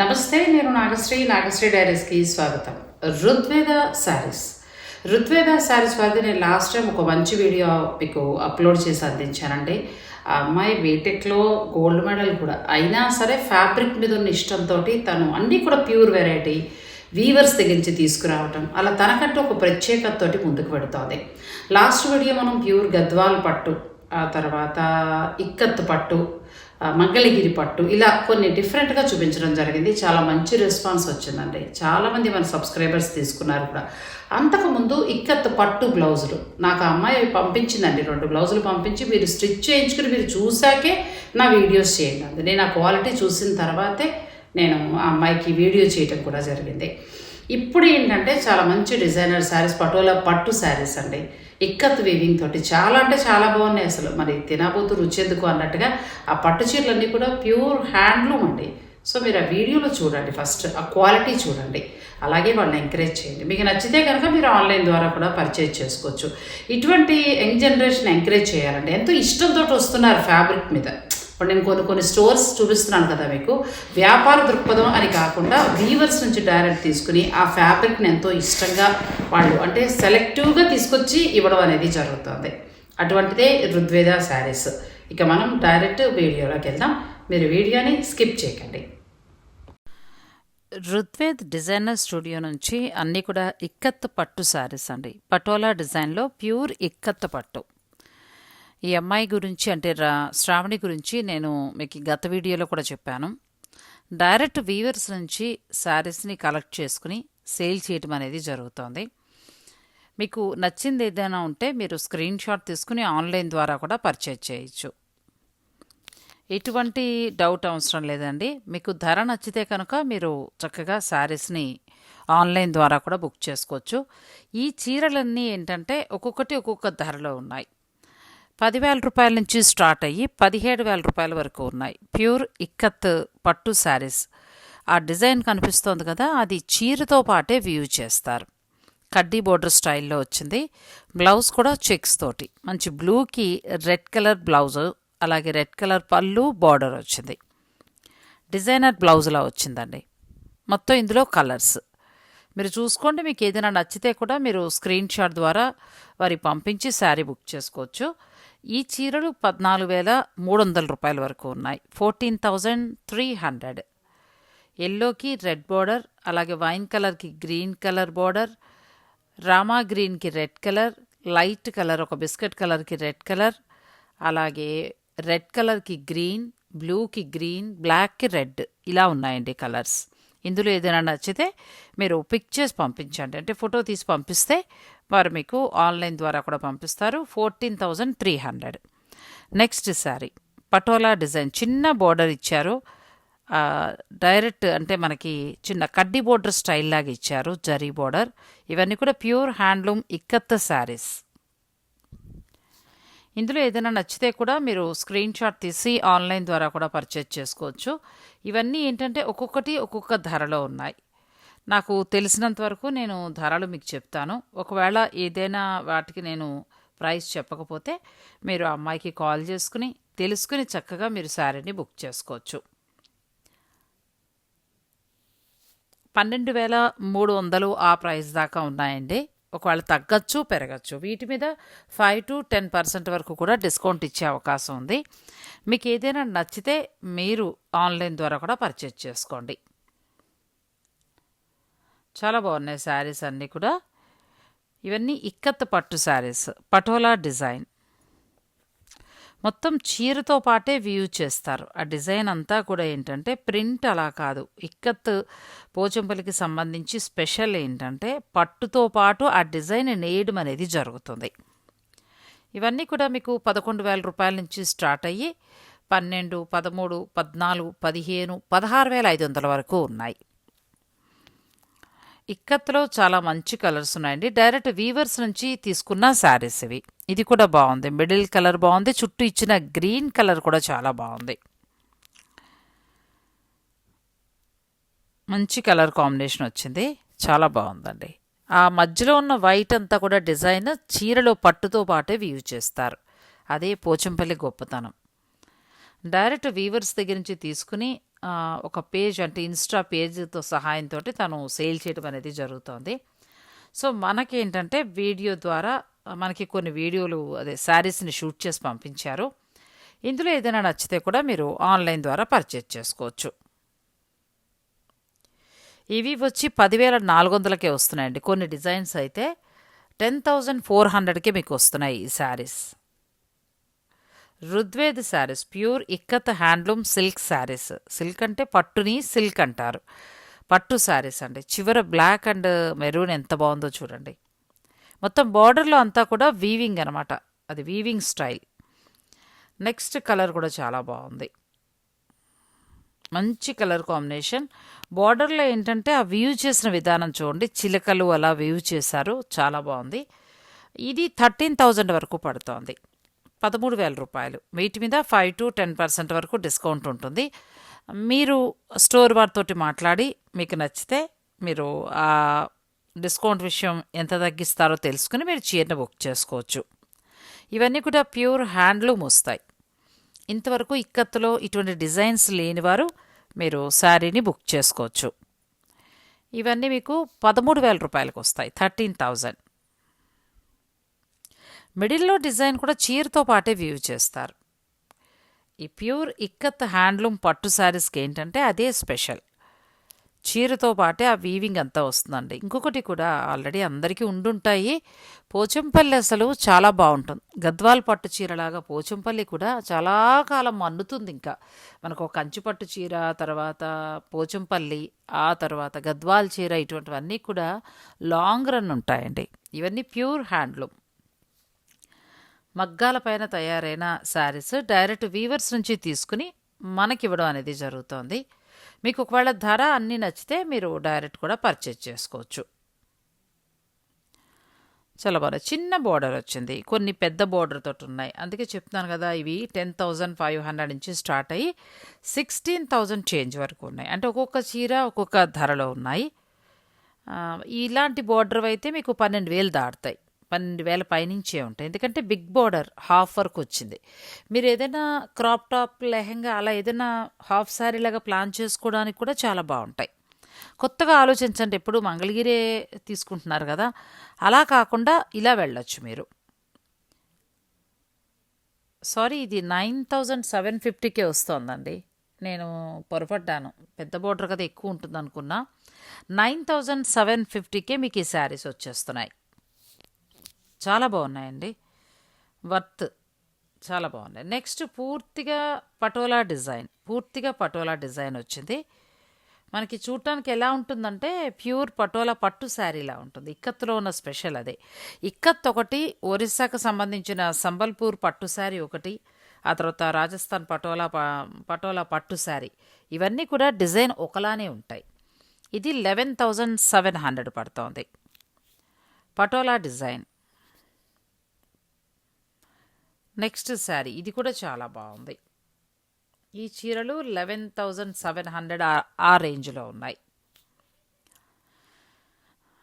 నమస్తే నేను నాగశ్రీ. నాగశ్రీ డైరీస్కి స్వాగతం. ఋగ్వేద శారీస్. ఋగ్వేద శారీస్ వారిది నేను లాస్ట్ టైం ఒక మంచి వీడియో మీకు అప్లోడ్ చేసి అందించానండి. ఆ అమ్మాయి బీటెక్లో గోల్డ్ మెడల్ కూడా. అయినా సరే ఫ్యాబ్రిక్ మీద ఉన్న ఇష్టంతో తను అన్నీ కూడా ప్యూర్ వెరైటీ వీవర్స్ దగ్గర నుంచి తీసుకురావటం అలా తనకంటూ ఒక ప్రత్యేకతతోటి ముందుకు పెడుతుంది లాస్ట్ వీడియో మనం ప్యూర్ గద్వాల్ పట్టు ఆ తర్వాత ఇక్కత్ పట్టు మంగళగిరి పట్టు ఇలా కొన్ని డిఫరెంట్గా చూపించడం జరిగింది. చాలా మంచి రెస్పాన్స్ వచ్చిందండి. చాలామంది మన సబ్స్క్రైబర్స్ తీసుకున్నారు కూడా. అంతకుముందు ఇక్కత్ పట్టు బ్లౌజులు నాకు అమ్మాయి అవి పంపించిందండి. రెండు బ్లౌజులు పంపించి మీరు స్టిచ్ చేయించుకుని మీరు చూసాకే నా వీడియోస్ చేయండి అంది. నేను ఆ క్వాలిటీ చూసిన తర్వాతే నేను ఆ అమ్మాయికి వీడియో చేయటం కూడా జరిగింది. ఇప్పుడు ఏంటంటే చాలా మంచి డిజైనర్ శారీస్ పటోలా పట్టు శారీస్ అండి. ఇక్కత్ వీవింగ్ తోటి. చాలా అంటే చాలా బాగున్నాయి అసలు. మరి తినబోతు రుచెందుకు అన్నట్టుగా ఆ పట్టు చీరలన్నీ కూడా ప్యూర్ హ్యాండ్లూమ్ అండి. సో మీరు ఆ వీడియోలో చూడండి ఫస్ట్. ఆ క్వాలిటీ చూడండి. అలాగే వాళ్ళని ఎంకరేజ్ చేయండి. మీకు నచ్చితే కనుక మీరు ఆన్లైన్ ద్వారా కూడా పర్చేజ్ చేసుకోవచ్చు. ఇటువంటి యంగ్ జనరేషన్ ఎంకరేజ్ చేయాలండి. ఎంతో ఇష్టంతో వస్తున్నారు ఫ్యాబ్రిక్ మీద. ఇప్పుడు నేను కొన్ని కొన్ని స్టోర్స్ చూపిస్తున్నాను కదా మీకు. వ్యాపార దృక్పథం అని కాకుండా వీవర్స్ నుంచి డైరెక్ట్ తీసుకుని ఆ ఫ్యాబ్రిక్ని ఎంతో ఇష్టంగా వాళ్ళు అంటే సెలెక్టివ్గా తీసుకొచ్చి ఇవ్వడం అనేది జరుగుతుంది. అటువంటిదే ఋగ్వేద శారీస్. ఇక మనం డైరెక్ట్ వీడియోలోకి వెళ్దాం. మీరు వీడియోని స్కిప్ చేయకండి. రుద్వేద్ డిజైనర్ స్టూడియో నుంచి అన్నీ కూడా ఇక్కత్ పట్టు శారీస్ అండి. పటోలా డిజైన్లో ప్యూర్ ఇక్కత్ పట్టు. ఈ అమ్మాయి గురించి అంటే రా శ్రావణి గురించి నేను మీకు గత వీడియోలో కూడా చెప్పాను. డైరెక్ట్ వీవర్స్ నుంచి శారీస్ని కలెక్ట్ చేసుకుని సేల్ చేయటం అనేది జరుగుతోంది. మీకు నచ్చింది ఏదైనా ఉంటే మీరు స్క్రీన్ షాట్ తీసుకుని ఆన్లైన్ ద్వారా కూడా పర్చేజ్ చేయొచ్చు. ఎటువంటి డౌట్ అవసరం లేదండి. మీకు ధర నచ్చితే కనుక మీరు చక్కగా శారీస్ని ఆన్లైన్ ద్వారా కూడా బుక్ చేసుకోవచ్చు. ఈ చీరలన్నీ ఏంటంటే ఒక్కొక్కటి ఒక్కొక్క ధరలో ఉన్నాయి. పదివేల రూపాయల నుంచి స్టార్ట్ అయ్యి పదిహేడు వేల రూపాయల వరకు ఉన్నాయి. ప్యూర్ ఇక్కత్ పట్టు శారీస్. ఆ డిజైన్ కనిపిస్తోంది కదా అది చీరతో పాటే వ్యూ చేస్తారు. కడ్డీ బోర్డర్ స్టైల్లో వచ్చింది. బ్లౌజ్ కూడా చెక్స్ తోటి. మంచి బ్లూకి రెడ్ కలర్ బ్లౌజ్ అలాగే రెడ్ కలర్ పళ్ళు బార్డర్ వచ్చింది. డిజైనర్ బ్లౌజ్లా వచ్చిందండి. మొత్తం ఇందులో కలర్స్. మీరు చూసుకోండి మీకు ఏదైనా నచ్చితే కూడా మీరు స్క్రీన్ షాట్ ద్వారా వారికి పంపించి శారీ బుక్ చేసుకోవచ్చు. ఈ చీరలు పద్నాలుగు వేల మూడు వందల రూపాయల వరకు ఉన్నాయి. Fourteen thousand three hundred. ఎల్లోకి రెడ్ బార్డర్ అలాగే వైన్ కలర్కి గ్రీన్ కలర్ బార్డర్ రామా గ్రీన్కి రెడ్ కలర్ లైట్ కలర్ ఒక బిస్కెట్ కలర్కి రెడ్ కలర్ అలాగే రెడ్ కలర్కి గ్రీన్ బ్లూకి గ్రీన్ బ్లాక్కి రెడ్ ఇలా ఉన్నాయండి కలర్స్. ఇందులో ఏదైనా నచ్చితే మీరు పిక్చర్స్ పంపించండి. అంటే ఫోటో తీసి పంపిస్తే వారు మీకు ఆన్లైన్ ద్వారా కూడా పంపిస్తారు. Fourteen thousand three hundred. Next saree. Patola design. చిన్న బోర్డర్ ఇచ్చారు. డైరెక్ట్ అంటే మనకి చిన్న కడ్డీ బోర్డర్ స్టైల్ లాగా ఇచ్చారు. జరీ బోర్డర్. ఇవన్నీ కూడా ప్యూర్ హ్యాండ్లూమ్ ఇక్కత్త శారీస్. ఇందులో ఏదైనా నచ్చితే కూడా మీరు స్క్రీన్ షాట్ తీసి ఆన్లైన్ ద్వారా కూడా పర్చేజ్ చేసుకోవచ్చు. ఇవన్నీ ఏంటంటే ఒక్కొక్కటి ఒక్కొక్క ధరలో ఉన్నాయి. నాకు తెలిసినంత వరకు నేను ధరలు మీకు చెప్తాను. ఒకవేళ ఏదైనా వాటికి నేను ప్రైస్ చెప్పకపోతే మీరు అమ్మాయికి కాల్ చేసుకుని తెలుసుకుని చక్కగా మీరు శారీని బుక్ చేసుకోవచ్చు. పన్నెండు వేల మూడు వందలు ఆ ప్రైస్ దాకా ఉన్నాయండి. ఒకవేళ తగ్గచ్చు పెరగచ్చు. వీటి మీద ఫైవ్ టు టెన్ పర్సెంట్ వరకు కూడా డిస్కౌంట్ ఇచ్చే అవకాశం ఉంది. మీకు ఏదైనా నచ్చితే మీరు ఆన్లైన్ ద్వారా కూడా పర్చేజ్ చేసుకోండి. చాలా బాగున్నాయి శారీస్ అన్నీ కూడా. ఇవన్నీ ఇక్కత్ పట్టు శారీస్ పటోలా డిజైన్. మొత్తం చీరతో పాటే వ్యూ చేస్తారు. ఆ డిజైన్ అంతా కూడా ఏంటంటే ప్రింట్ అలా కాదు. ఇక్కత్ పోచంపల్లికి సంబంధించి స్పెషల్ ఏంటంటే పట్టుతో పాటు ఆ డిజైన్ నేయడం అనేది జరుగుతుంది. ఇవన్నీ కూడా మీకు పదకొండు వేల రూపాయల నుంచి స్టార్ట్ అయ్యి పన్నెండు పదమూడు పద్నాలుగు పదిహేను పదహారు వేల ఐదు వందల వరకు ఉన్నాయి. ఇక్కత్లో చాలా మంచి కలర్స్ ఉన్నాయండి. డైరెక్ట్ వీవర్స్ నుంచి తీసుకున్న శారీస్ ఇవి. ఇది కూడా బాగుంది. మిడిల్ కలర్ బాగుంది. చుట్టూ ఇచ్చిన గ్రీన్ కలర్ కూడా చాలా బాగుంది. మంచి కలర్ కాంబినేషన్ వచ్చింది. చాలా బాగుందండి. ఆ మధ్యలో ఉన్న వైట్ అంతా కూడా డిజైన్ చీరలో పట్టుతో పాటే వ్యూ చేస్తారు. అదే పోచంపల్లి గొప్పతనం. డైరెక్ట్ వీవర్స్ దగ్గర నుంచి తీసుకుని ఒక పేజ్ అంటే ఇన్స్టా పేజ్తో సహాయంతో తను సేల్ చేయడం అనేది జరుగుతోంది. సో మనకేంటంటే వీడియో ద్వారా మనకి కొన్ని వీడియోలు అదే శారీస్ని షూట్ చేసి పంపించారు. ఇందులో ఏదైనా నచ్చితే కూడా మీరు ఆన్లైన్ ద్వారా పర్చేజ్ చేసుకోవచ్చు. ఇవి వచ్చి పదివేల నాలుగు వందలకే వస్తున్నాయండి. కొన్ని డిజైన్స్ అయితే టెన్ థౌజండ్ ఫోర్ హండ్రెడ్కే మీకు వస్తున్నాయి ఈ sarees. Rudved sarees pure ikat handloom silk sarees. Silk అంటే పట్టుని సిల్క్ అంటారు. పట్టు శారీస్ అండి. చివర బ్లాక్ అండ్ మెరూన్ ఎంత బాగుందో చూడండి. మొత్తం బార్డర్లో అంతా కూడా వీవింగ్ అనమాట అది వీవింగ్ స్టైల్. నెక్స్ట్ కలర్ కూడా చాలా బాగుంది. మంచి కలర్ కాంబినేషన్. బార్డర్లో ఏంటంటే ఆ వ్యూ చేసిన విధానం చూడండి. చిలకలు అలా వ్యూ చేశారు. చాలా బాగుంది. ఇది థర్టీన్ థౌజండ్ వరకు పడుతోంది. పదమూడు వేల రూపాయలు. వీటి మీద ఫైవ్ టు టెన్ పర్సెంట్ వరకు డిస్కౌంట్ ఉంటుంది. మీరు స్టోర్ వారితోటి మాట్లాడి మీకు నచ్చితే మీరు ఆ డిస్కౌంట్ విషయం ఎంత తగ్గిస్తారో తెలుసుకుని మీరు చీరను బుక్ చేసుకోవచ్చు. ఇవన్నీ కూడా ప్యూర్ హ్యాండ్లూమ్ వస్తాయి. ఇంతవరకు ఇక్కత్తులో ఇటువంటి డిజైన్స్ లేనివారు మీరు శారీని బుక్ చేసుకోవచ్చు. ఇవన్నీ మీకు పదమూడు వేల రూపాయలకు వస్తాయి థర్టీన్ థౌజండ్. మిడిల్లో డిజైన్ కూడా చీరతో పాటే వ్యూ చేస్తారు. ఈ ప్యూర్ ఇక్కత్ హ్యాండ్లూమ్ పట్టు శారీస్కి ఏంటంటే అదే స్పెషల్. చీరతో పాటే ఆ వీవింగ్ అంతా వస్తుందండి. ఇంకొకటి కూడా ఆల్రెడీ అందరికీ ఉండుంటాయి. పోచంపల్లి అసలు చాలా బాగుంటుంది. గద్వాల్ పట్టు చీరలాగా పోచంపల్లి కూడా చాలా కాలం మన్నుతుంది ఇంకా. మనకు ఒక కంచి పట్టు చీర తర్వాత పోచంపల్లి ఆ తర్వాత గద్వాల్ చీర ఇటువంటివన్నీ కూడా లాంగ్ రన్ ఉంటాయండి. ఇవన్నీ ప్యూర్ హ్యాండ్లూమ్. మగ్గాల పైన తయారైన శారీస్ డైరెక్ట్ వీవర్స్ నుంచి తీసుకుని మనకివ్వడం అనేది జరుగుతోంది. మీకు ఒకవేళ ధర అన్నీ నచ్చితే మీరు డైరెక్ట్ కూడా పర్చేజ్ చేసుకోవచ్చు. చాలా బాగా చిన్న బోర్డర్ వచ్చింది. కొన్ని పెద్ద బోర్డర్ తోటి ఉన్నాయి. అందుకే చెప్తున్నాను కదా ఇవి టెన్ థౌజండ్ ఫైవ్ హండ్రెడ్ నుంచి స్టార్ట్ అయ్యి సిక్స్టీన్ థౌజండ్ చేంజ్ వరకు ఉన్నాయి. అంటే ఒక్కొక్క చీర ఒక్కొక్క ధరలో ఉన్నాయి. ఇలాంటి బోర్డర్ అయితే మీకు పన్నెండు వేలు దాటుతాయి. పన్నెండు వేల పైనుంచే ఉంటాయి. ఎందుకంటే బిగ్ బోర్డర్ హాఫ్ వర్క్ వచ్చింది. మీరు ఏదైనా క్రాప్ టాప్ లెహంగా అలా ఏదైనా హాఫ్ శారీ లాగా ప్లాన్ చేసుకోవడానికి కూడా చాలా బాగుంటాయి. కొత్తగా ఆలోచించండి. ఎప్పుడు మంగళగిరే తీసుకుంటున్నారు కదా. అలా కాకుండా ఇలా వెళ్ళొచ్చు మీరు. సారీ ఇది నైన్ థౌజండ్ సెవెన్ ఫిఫ్టీకే వస్తోందండి. నేను పొరపడ్డాను. పెద్ద బోర్డర్ కదా ఎక్కువ ఉంటుంది అనుకున్నా నైన్ థౌజండ్ సెవెన్ ఫిఫ్టీకే మీకు ఈ శారీస్ వచ్చేస్తున్నాయి. చాలా బాగున్నాయండి. వర్త్ చాలా బాగున్నాయి. నెక్స్ట్ పూర్తిగా పటోలా డిజైన్. పూర్తిగా పటోలా డిజైన్ వచ్చింది. మనకి చూడటానికి ఎలా ఉంటుందంటే ప్యూర్ పటోలా పట్టు శారీలా ఉంటుంది. ఇక్కత్తులో ఉన్న స్పెషల్ అదే. ఇక్కత్ ఒకటి ఒరిస్సాకు సంబంధించిన సంబల్పూర్ పట్టు శారీ ఒకటి ఆ తర్వాత రాజస్థాన్ పటోలా పటోలా పట్టు శారీ. ఇవన్నీ కూడా డిజైన్ ఒకలానే ఉంటాయి. ఇది లెవెన్ థౌజండ్ సెవెన్ హండ్రెడ్ పడుతోంది. పటోలా డిజైన్. Next saree. ఇది కూడా చాలా బాగుంది. ఈ చీరలు లెవెన్ థౌజండ్ సెవెన్ హండ్రెడ్ ఆ రేంజ్లో ఉన్నాయి.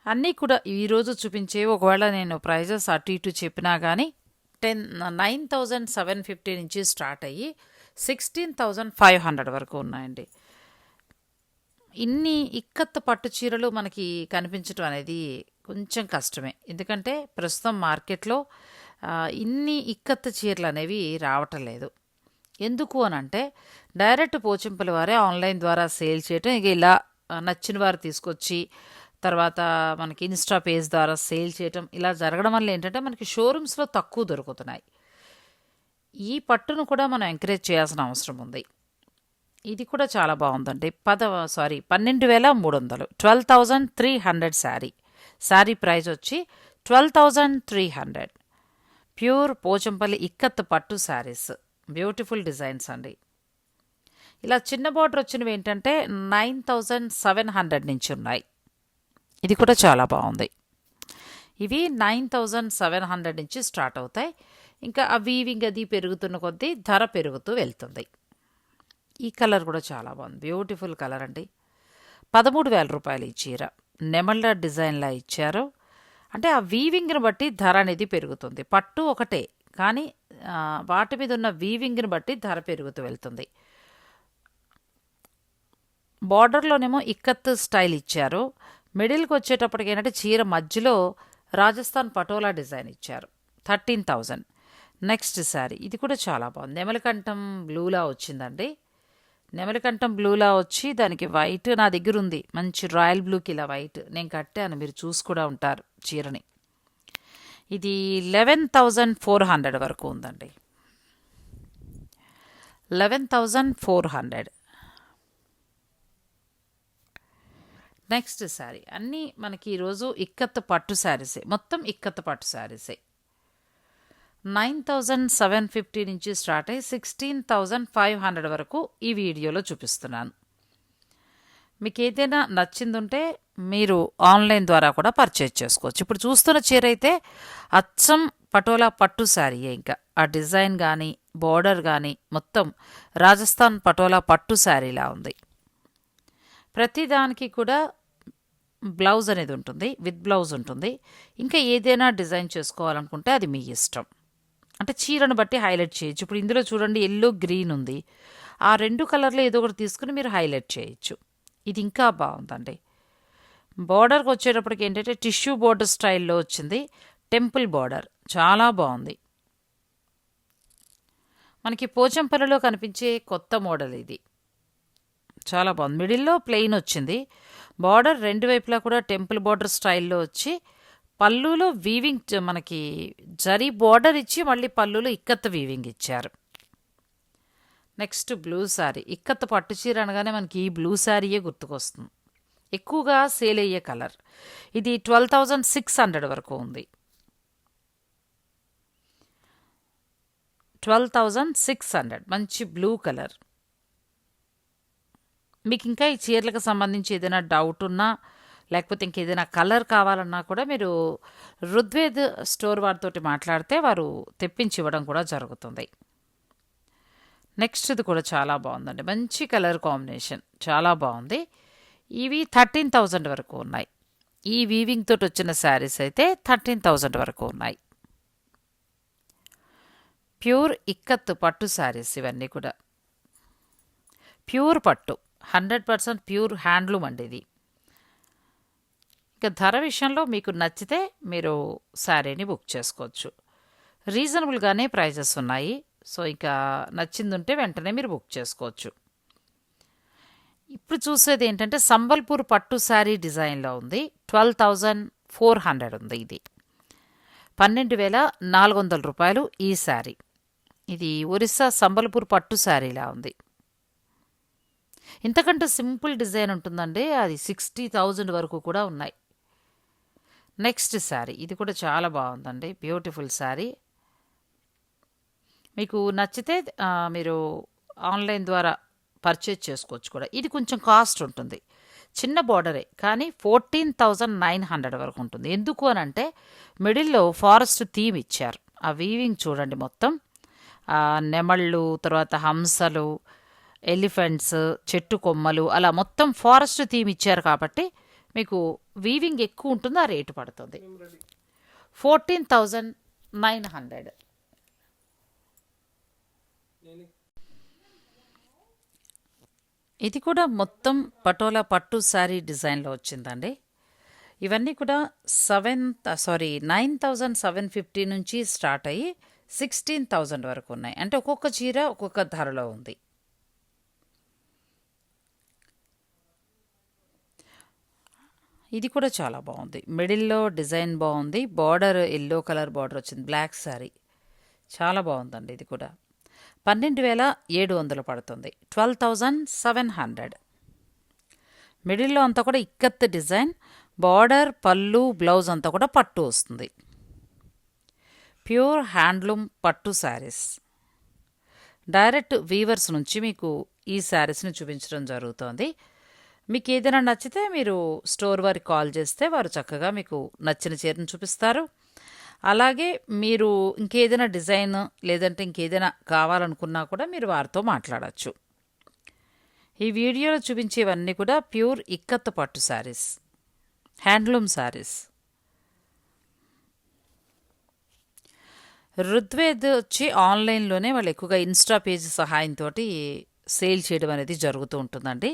అన్నీ కూడా ఈరోజు చూపించే ఒకవేళ నేను ప్రైజెస్ అటు ఇటు చెప్పినా కానీ ten nine thousand seven fifty నుంచి స్టార్ట్ అయ్యి సిక్స్టీన్ థౌజండ్ ఫైవ్ హండ్రెడ్ వరకు ఉన్నాయండి. ఇన్ని ఇక్కత్త పట్టు చీరలు మనకి కనిపించడం అనేది కొంచెం కష్టమే. ఎందుకంటే ప్రస్తుతం మార్కెట్లో ఇన్ని ఇక్కత్ చీరలు అనేవి రావటం లేదు. ఎందుకు అని అంటే డైరెక్ట్ పోచింపుల వారే ఆన్లైన్ ద్వారా సేల్ చేయటం. ఇక ఇలా నచ్చిన వారు తీసుకొచ్చి తర్వాత మనకి ఇన్స్టా పేజ్ ద్వారా సేల్ చేయటం. ఇలా జరగడం వల్ల ఏంటంటే మనకి షోరూమ్స్లో తక్కువ దొరుకుతున్నాయి. ఈ పట్టును కూడా మనం ఎంకరేజ్ చేయాల్సిన అవసరం ఉంది. ఇది కూడా చాలా బాగుందండి. పద సారీ పన్నెండు వేల మూడు వందలు. Twelve thousand three hundred saree. Saree price వచ్చి twelve thousand three hundred. Pure Pochampally ikat పట్టు శారీస్. బ్యూటిఫుల్ డిజైన్స్ అండి. ఇలా చిన్న బార్డర్ వచ్చినవి ఏంటంటే నైన్ థౌజండ్ సెవెన్ హండ్రెడ్ నుంచి ఉన్నాయి. ఇది కూడా చాలా బాగుంది. ఇవి నైన్ థౌజండ్ సెవెన్ హండ్రెడ్ నుంచి స్టార్ట్ అవుతాయి. ఇంకా ఆ వీవింగ్ అది పెరుగుతున్న కొద్దీ ధర పెరుగుతూ వెళ్తుంది. ఈ కలర్ కూడా చాలా బాగుంది. బ్యూటిఫుల్ కలర్ అండి. పదమూడు వేల రూపాయలు ఈ చీర. నెమళ్ళ డిజైన్లా ఇచ్చారు. అంటే ఆ వీవింగ్ని బట్టి ధర అనేది పెరుగుతుంది. పట్టు ఒకటే కానీ వాటి మీద ఉన్న వీవింగ్ని బట్టి ధర పెరుగుతూ వెళ్తుంది. బార్డర్లోనేమో ఇక్కత్ స్టైల్ ఇచ్చారు. మిడిల్కి వచ్చేటప్పటికి ఏంటంటే చీర మధ్యలో రాజస్థాన్ పటోలా డిజైన్ ఇచ్చారు. Thirteen thousand. Next saree. ఇది కూడా చాలా బాగుంది. నెమలికంఠం బ్లూలా వచ్చిందండి. నెమలికంఠం బ్లూలా వచ్చి దానికి వైట్ నా దగ్గర ఉంది మంచి రాయల్ బ్లూకి ఇలా వైట్. నేను కట్టాను. మీరు చూసి కూడా ఉంటారు చీరని. ఇది లెవెన్ థౌజండ్ ఫోర్ హండ్రెడ్ వరకు ఉందండి. Eleven thousand four hundred. Next sari. అన్నీ మనకి ఈరోజు ఇక్కత్ పట్టు శారీసే. మొత్తం ఇక్కత్ పట్టు శారీసే. నైన్ థౌజండ్ సెవెన్ ఫిఫ్టీ నుంచి స్టార్ట్ అయ్యి సిక్స్టీన్ థౌజండ్ ఫైవ్ హండ్రెడ్ వరకు ఈ వీడియోలో చూపిస్తున్నాను. మీకు ఏదైనా నచ్చిందుంటే మీరు ఆన్లైన్ ద్వారా కూడా పర్చేజ్ చేసుకోవచ్చు. ఇప్పుడు చూస్తున్న చీర అయితే అచ్చం పటోలా పట్టు శారీయే ఇంకా. ఆ డిజైన్ కానీ బోర్డర్ కానీ మొత్తం రాజస్థాన్ పటోలా పట్టు శారీలా ఉంది. ప్రతిదానికి కూడా బ్లౌజ్ అనేది ఉంటుంది విత్ బ్లౌజ్ ఉంటుంది. ఇంకా ఏదైనా డిజైన్ చేసుకోవాలనుకుంటే అది మీ ఇష్టం. అంటే చీరను బట్టి హైలైట్ చేయొచ్చు. ఇప్పుడు ఇందులో చూడండి ఎల్లో గ్రీన్ ఉంది. ఆ రెండు కలర్లో ఏదో ఒకటి తీసుకుని మీరు హైలైట్ చేయొచ్చు. ఇది ఇంకా బాగుందండి. బార్డర్కి వచ్చేటప్పటికి ఏంటంటే టిష్యూ బార్డర్ స్టైల్లో వచ్చింది. Temple border. చాలా బాగుంది. మనకి పోచంపల్లిలో కనిపించే కొత్త మోడల్ ఇది. చాలా బాగుంది. మిడిల్లో ప్లెయిన్ వచ్చింది. బార్డర్ రెండు వైపులా కూడా టెంపుల్ బార్డర్ స్టైల్లో వచ్చి పళ్ళులో వీవింగ్ మనకి జరీ బార్డర్ ఇచ్చి మళ్ళీ పళ్ళులో ఇక్కత్త వీవింగ్ ఇచ్చారు. నెక్స్ట్ బ్లూ శారీ ఇక్కత్త పట్టు చీర అనగానే మనకి ఈ బ్లూ శారీయే గుర్తుకొస్తుంది. ఎక్కువగా సేల్ అయ్యే కలర్ ఇది ట్వెల్వ్ థౌజండ్ సిక్స్ హండ్రెడ్ వరకు ఉంది. ట్వెల్వ్ థౌజండ్ సిక్స్ హండ్రెడ్ మంచి బ్లూ కలర్ మీకు ఇంకా ఈ చీరలకు సంబంధించి ఏదైనా డౌట్ ఉన్నా లేకపోతే ఇంకేదైనా కలర్ కావాలన్నా కూడా మీరు ఋద్వేద్ స్టోర్ వారితో మాట్లాడితే వారు తెప్పించి ఇవ్వడం కూడా జరుగుతుంది. నెక్స్ట్ది కూడా చాలా బాగుందండి. మంచి కలర్ కాంబినేషన్. చాలా బాగుంది. ఇవి థర్టీన్ థౌజండ్ వరకు ఉన్నాయి. ఈ వీవింగ్ తోటి వచ్చిన శారీస్ అయితే థర్టీన్ థౌజండ్ వరకు ఉన్నాయి. ప్యూర్ ఇక్కత్తు పట్టు శారీస్ ఇవన్నీ కూడా. ప్యూర్ పట్టు. హండ్రెడ్ పర్సెంట్ ప్యూర్ హ్యాండ్లూమ్ అండి ఇది. ఇక ధర విషయంలో మీకు నచ్చితే మీరు శారీని బుక్ చేసుకోవచ్చు. రీజనబుల్గానే ప్రైజెస్ ఉన్నాయి. సో ఇక నచ్చింది ఉంటే వెంటనే మీరు బుక్ చేసుకోవచ్చు. ఇప్పుడు చూసేది ఏంటంటే సంబల్పూర్ పట్టు శారీ డిజైన్లో ఉంది. ట్వెల్వ్ థౌజండ్ ఫోర్ హండ్రెడ్ ఉంది ఇది. పన్నెండు వేల నాలుగు వందల రూపాయలు ఈ శారీ. ఇది ఒరిస్సా సంబల్పూర్ పట్టు శారీలా ఉంది. ఇంతకంటే సింపుల్ డిజైన్ ఉంటుందండి. అది సిక్స్టీ థౌజండ్ వరకు కూడా ఉన్నాయి. Next saree. ఇది కూడా చాలా బాగుందండి. Beautiful saree. మీకు నచ్చితే మీరు ఆన్లైన్ ద్వారా పర్చేజ్ చేసుకోవచ్చు కూడా. ఇది కొంచెం కాస్ట్ ఉంటుంది. చిన్న బార్డరే కానీ ఫోర్టీన్ థౌజండ్ నైన్ హండ్రెడ్ వరకు ఉంటుంది. ఎందుకు అని అంటే మిడిల్లో ఫారెస్ట్ థీమ్ ఇచ్చారు. ఆ వీవింగ్ చూడండి మొత్తం. నెమళ్ళు తర్వాత హంసలు ఎలిఫెంట్స్ చెట్టు కొమ్మలు అలా మొత్తం ఫారెస్ట్ థీమ్ ఇచ్చారు కాబట్టి మీకు వీవింగ్ ఎక్కువ ఉంటుంది ఆ రేటు పడుతుంది ఫోర్టీన్ థౌజండ్ నైన్. హండ్రెడ్ ఇది కూడా మొత్తం పటోలా పట్టు శారీ డిజైన్లో వచ్చిందండి. ఇవన్నీ కూడా seven sorry nine thousand seven fifty నుంచి స్టార్ట్ అయ్యి సిక్స్టీన్ థౌజండ్ వరకు ఉన్నాయి. అంటే ఒక్కొక్క చీర ఒక్కొక్క ధరలో ఉంది. ఇది కూడా చాలా బాగుంది. మిడిల్లో డిజైన్ బాగుంది. బార్డర్ ఎల్లో కలర్ బార్డర్ వచ్చింది. బ్లాక్ శారీ చాలా బాగుందండి ఇది కూడా. పన్నెండు వేల ఏడు వందలు పడుతుంది. Twelve thousand seven hundred. మిడిల్లో అంతా కూడా ఇక్కత్ డిజైన్. బార్డర్ పళ్ళు బ్లౌజ్ అంతా కూడా పట్టు వస్తుంది. ప్యూర్ హ్యాండ్లూమ్ పట్టు శారీస్. డైరెక్ట్ వీవర్స్ నుంచి మీకు ఈ శారీస్ని చూపించడం జరుగుతోంది. మీకు ఏదైనా నచ్చితే మీరు స్టోర్ వారికి కాల్ చేస్తే వారు చక్కగా మీకు నచ్చిన చీరను చూపిస్తారు. అలాగే మీరు ఇంకేదైనా డిజైన్ లేదంటే ఇంకేదైనా కావాలనుకున్నా కూడా మీరు వారితో మాట్లాడచ్చు. ఈ వీడియోలో చూపించేవన్నీ కూడా ప్యూర్ ఇక్కత్ పట్టు శారీస్. హ్యాండ్లూమ్ శారీస్. ఋగ్వేద్ వచ్చి ఆన్లైన్లోనే వాళ్ళు ఎక్కువగా ఇన్స్టా పేజ్ సహాయంతో సేల్ చేయడం అనేది జరుగుతూ ఉంటుందండి.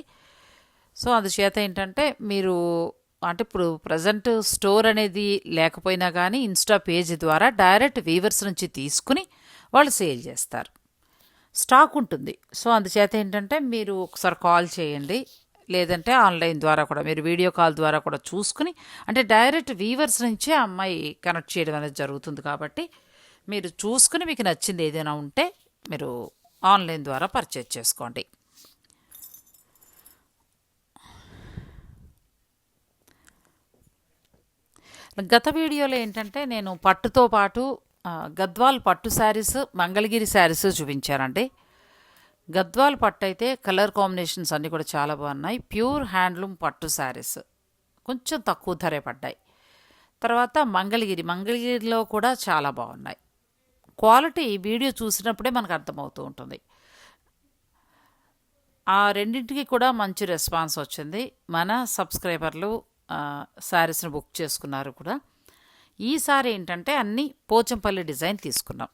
సో అందుచేత ఏంటంటే మీరు అంటే ఇప్పుడు ప్రజెంట్ స్టోర్ అనేది లేకపోయినా కానీ ఇన్స్టా పేజ్ ద్వారా డైరెక్ట్ వీవర్స్ నుంచి తీసుకుని వాళ్ళు సేల్ చేస్తారు. స్టాక్ ఉంటుంది. సో అందుచేత ఏంటంటే మీరు ఒకసారి కాల్ చేయండి. లేదంటే ఆన్లైన్ ద్వారా కూడా మీరు వీడియో కాల్ ద్వారా కూడా చూసుకుని అంటే డైరెక్ట్ వీవర్స్ నుంచే అమ్మాయి కనెక్ట్ చేయడం అనేది జరుగుతుంది కాబట్టి మీరు చూసుకుని మీకు నచ్చింది ఏదైనా ఉంటే మీరు ఆన్లైన్ ద్వారా పర్చేజ్ చేసుకోండి. గత వీడియోలో ఏంటంటే నేను పట్టుతో పాటు గద్వాల్ పట్టు శారీస్ మంగళగిరి శారీస్ చూపించానండి. గద్వాల్ పట్టు అయితే కలర్ కాంబినేషన్స్ అన్నీ కూడా చాలా బాగున్నాయి. ప్యూర్ హ్యాండ్లూమ్ పట్టు శారీస్. కొంచెం తక్కువ ధరే పడ్డాయి. తర్వాత మంగళగిరి. మంగళగిరిలో కూడా చాలా బాగున్నాయి. క్వాలిటీ వీడియో చూసినప్పుడే మనకు అర్థమవుతూ ఉంటుంది. ఆ రెండింటికి కూడా మంచి రెస్పాన్స్ వచ్చింది. మన సబ్స్క్రైబర్లు శారీస్ని బుక్ చేసుకున్నారు కూడా. ఈసారి ఏంటంటే అన్ని పోచంపల్లి డిజైన్ తీసుకున్నాం.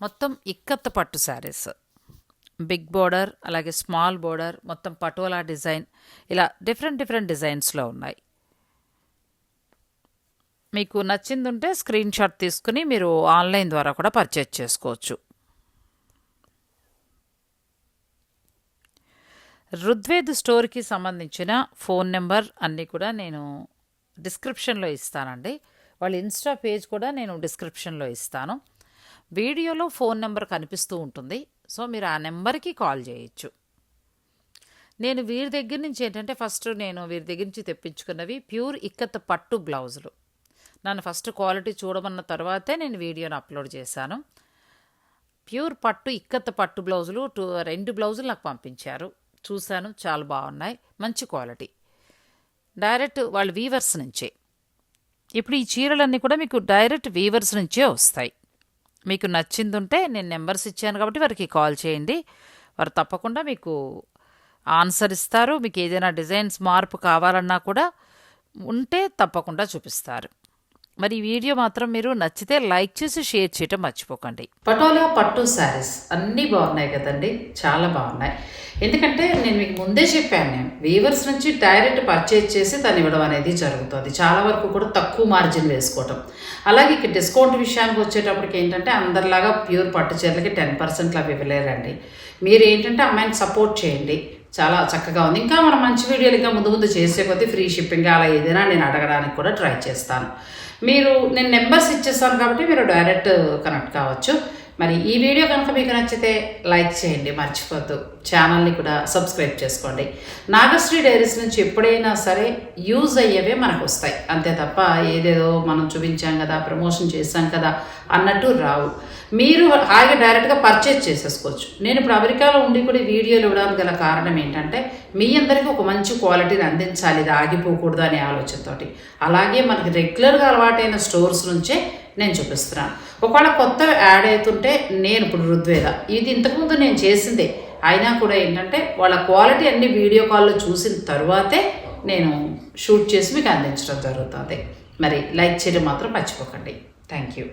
మొత్తం ఇక్కత్త పట్టు శారీస్. బిగ్ బోర్డర్ అలాగే స్మాల్ బోర్డర్ మొత్తం పటోలా డిజైన్ ఇలా డిఫరెంట్ డిఫరెంట్ డిజైన్స్లో ఉన్నాయి. మీకు నచ్చింది ఉంటే స్క్రీన్ షాట్ తీసుకుని మీరు ఆన్లైన్ ద్వారా కూడా పర్చేజ్ చేసుకోవచ్చు. ఋగ్వేద్ స్టోర్కి సంబంధించిన ఫోన్ నెంబర్ అన్నీ కూడా నేను డిస్క్రిప్షన్లో ఇస్తానండి. వాళ్ళ ఇన్స్టా పేజ్ కూడా నేను డిస్క్రిప్షన్లో ఇస్తాను. వీడియోలో ఫోన్ నెంబర్ కనిపిస్తూ ఉంటుంది. సో మీరు ఆ నెంబర్కి కాల్ చేయొచ్చు. నేను వీరి దగ్గర నుంచి ఏంటంటే ఫస్ట్ నేను వీరి దగ్గర నుంచి తెప్పించుకున్నవి ప్యూర్ ఇక్కత్ పట్టు బ్లౌజులు. నన్ను ఫస్ట్ క్వాలిటీ చూడమన్న తర్వాతే నేను వీడియోని అప్లోడ్ చేశాను. ప్యూర్ పట్టు ఇక్కత్త పట్టు బ్లౌజులు టూ రెండు బ్లౌజులు నాకు పంపించారు. చూశాను. చాలా బాగున్నాయి. మంచి క్వాలిటీ. డైరెక్ట్ వాళ్ళ వీవర్స్ నుంచే. ఇప్పుడు ఈ చీరలన్నీ కూడా మీకు డైరెక్ట్ వీవర్స్ నుంచే వస్తాయి. మీకు నచ్చింది ఉంటే నేను నెంబర్స్ ఇచ్చాను కాబట్టి వారికి కాల్ చేయండి. వారు తప్పకుండా మీకు ఆన్సర్ ఇస్తారు. మీకు ఏదైనా డిజైన్స్ మార్పు కావాలన్నా కూడా ఉంటే తప్పకుండా చూపిస్తారు. మరి ఈ వీడియో మాత్రం మీరు నచ్చితే లైక్ చేసి షేర్ చేయటం మర్చిపోకండి. పటోలా పట్టు శారీస్ అన్నీ బాగున్నాయి కదండి. చాలా బాగున్నాయి. ఎందుకంటే నేను మీకు ముందే చెప్పాను నేను వీవర్స్ నుంచి డైరెక్ట్ పర్చేజ్ చేసి తను ఇవ్వడం అనేది జరుగుతుంది. చాలా వరకు కూడా తక్కువ మార్జిన్ వేసుకోవటం. అలాగే ఇక డిస్కౌంట్ విషయానికి వచ్చేటప్పటికి ఏంటంటే అందరిలాగా ప్యూర్ పట్టు చీరలకి టెన్ పర్సెంట్ అవి ఇవ్వలేరండి. మీరు ఏంటంటే అమ్మాయిని సపోర్ట్ చేయండి. చాలా చక్కగా ఉంది. ఇంకా మనం మంచి వీడియోలు ఇంకా ముందు ముందు చేసే కొద్దీ ఫ్రీ షిప్పింగ్ అలా ఏదైనా నేను అడగడానికి కూడా ట్రై చేస్తాను. మీరు నేను నెంబర్స్ ఇచ్చేస్తాను కాబట్టి మీరు డైరెక్ట్ కనెక్ట్ కావచ్చు. మరి ఈ వీడియో కనుక మీకు నచ్చితే లైక్ చేయండి మర్చిపోద్దు ఛానల్ని కూడా సబ్స్క్రైబ్ చేసుకోండి. నాగశ్రీ డైరీస్ నుంచి ఎప్పుడైనా సరే యూజ్ అయ్యేవే మనకు వస్తాయి. అంతే తప్ప ఏదేదో మనం చూపించాం కదా ప్రమోషన్ చేశాం కదా అన్నట్టు రావు. మీరు హాయిగా డైరెక్ట్గా పర్చేజ్ చేసేసుకోవచ్చు. నేను ఇప్పుడు అమెరికాలో ఉండి కూడా వీడియోలు ఇవ్వడానికి గల కారణం ఏంటంటే మీ అందరికీ ఒక మంచి క్వాలిటీని అందించాలి ఇది ఆగిపోకూడదు అనే ఆలోచనతోటి. అలాగే మనకి రెగ్యులర్గా అలవాటైన స్టోర్స్ నుంచే నేను చూపిస్తున్నాను. ఒకవేళ కొత్తవి యాడ్ అవుతుంటే నేను ఇప్పుడు ఋగ్వేద. ఇది ఇంతకుముందు నేను చేసిందే. అయినా కూడా ఏంటంటే వాళ్ళ క్వాలిటీ అన్ని వీడియో కాల్లో చూసిన తర్వాతే నేను షూట్ చేసి మీకు అందించడం జరుగుతుంది. మరి లైక్ చేయడం మాత్రం మర్చిపోకండి. Thank you.